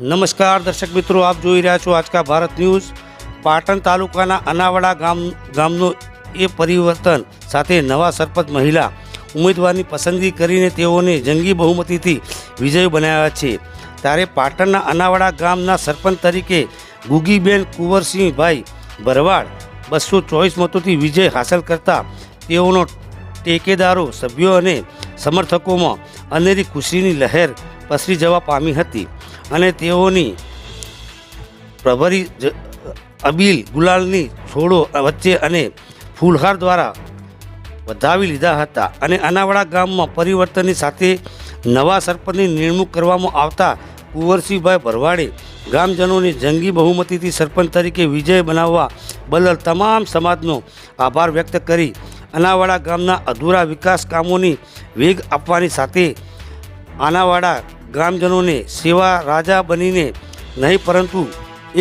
નમસ્કાર, દર્શક મિત્રો, આપ જોઈ રહ્યા છો આજકા ભારત ન્યૂઝ. પાટણ તાલુકાના અનાવાડા ગામ, ગામનો એ પરિવર્તન સાથે નવા સરપંચ મહિલા ઉમેદવારની પસંદગી કરીને તેઓને જંગી બહુમતીથી વિજય બનાવ્યા છે. ત્યારે પાટણના અનાવાડા ગામના સરપંચ તરીકે ગુગીબેન કુંવરસિંહભાઈ ભરવાડ બસો ચોવીસ મતોથી વિજય હાંસલ કરતા તેઓનો ટેકેદારો, સભ્યો અને સમર્થકોમાં અનેરી ખુશીની લહેર પસરી જવા પામી હતી. અને તેઓની પ્રભરી અબીલ ગુલાલની છોડો વચ્ચે અને ફૂલહાર દ્વારા વધાવી લીધા હતા. અને અનાવાડા ગામમાં પરિવર્તનની સાથે નવા સરપંચની નિમણૂક કરવામાં આવતા કુંવરસિંહભાઈ ભરવાડે ગ્રામજનોને જંગી બહુમતીથી સરપંચ તરીકે વિજય બનાવવા બદલ તમામ સમાજનો આભાર વ્યક્ત કરી અનાવાડા ગામના અધૂરા વિકાસ કામોની વેગ આપવાની સાથે આનાવાડા ગ્રામજનોને સેવા રાજા બનીને નહીં, પરંતુ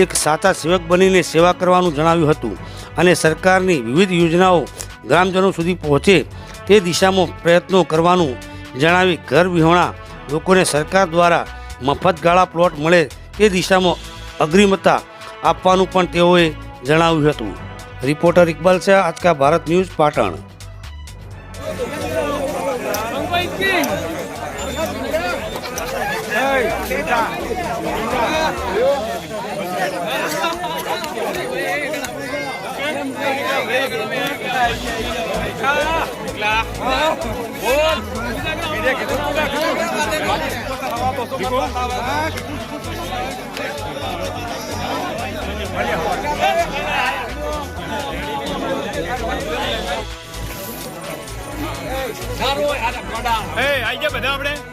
એક સાચા સેવક બનીને સેવા કરવાનું જણાવ્યું હતું અને સરકારની વિવિધ યોજનાઓ ગ્રામજનો સુધી પહોંચે તે દિશામાં પ્રયત્નો કરવાનું જણાવી ઘર વિહોણા લોકોને સરકાર દ્વારા મફત ગાળા પ્લોટ મળે તે દિશામાં અગ્રિમતા આપવાનું પણ તેઓએ જણાવ્યું હતું. Reporter Iqbal Shah Aajka Bharat news, Patan. ơi Hey, anh giúp mình đâu đấy?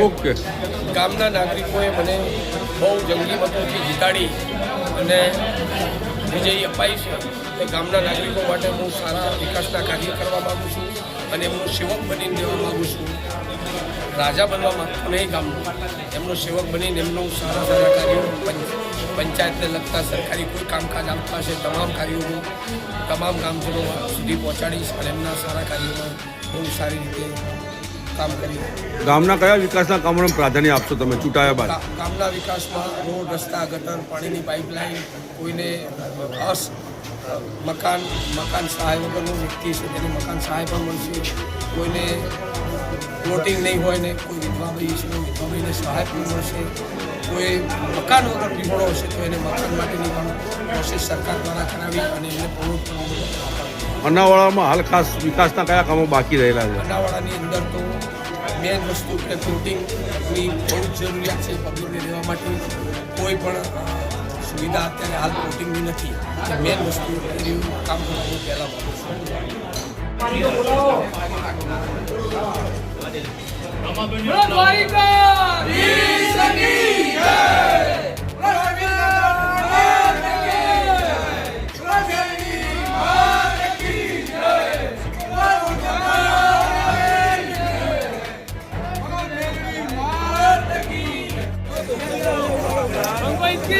okay. ગામના નાગરિકોએ મને બહુ જંગી મતોથી જીતાડી અને વિજય અપાઈ છે. એ ગામના નાગરિકો માટે હું સારા વિકાસના કાર્ય કરવા માગું છું અને હું સેવક બનીને દેવા માગું છું. રાજા બનવા માંગતો નહીં ગામનો. એમનો સેવક બનીને એમનું સારા સારા કાર્યો, પંચ- પંચાયતને લગતા સરકારી કોઈ કામકાજ આવતા હશે તમામ કાર્યો હું તમામ ગામજનો સુધી પહોંચાડીશ અને એમના સારા કાર્યોમાં બહુ સારી રીતે કામ કરીએ. ગામના કયા વિકાસના કામોને પ્રાધાન્ય આપશો તમે? ચૂંટાયા બાદ. ગામના વિકાસમાં રોડ રસ્તા ગટર પાણીની પાઇપલાઇન કોઈને અસ મકાન મકાન સહાય વગરનો વ્યક્તિ છે તેને મકાન સહાય પણ મળશે. કોઈને પ્લોટિંગ નહીં હોય ને કોઈ વિધવા ભાઈ છે તો વિધવા ભાઈને સહાય પણ મળશે. કોઈ મકાન વગર પીવડો હશે તો એને મકાન માટેની પણ પ્રોસેસ સરકાર દ્વારા કરાવી અને એને પૂરું કરવાનું અનાવાડામાં હાલ ખાસ વિકાસના કયા કામો બાકી રહેલા છે? અનાવાડાની અંદર તો મેન વસ્તુ કે ફૂટિંગની બહુ જરૂરિયાત છે પબ્લિકને રહેવા માટે. કોઈ પણ સુવિધા અત્યારે હાલ ફૂટિંગની નથી. મેન વસ્તુ કામ કરવાનું પહેલાં છું.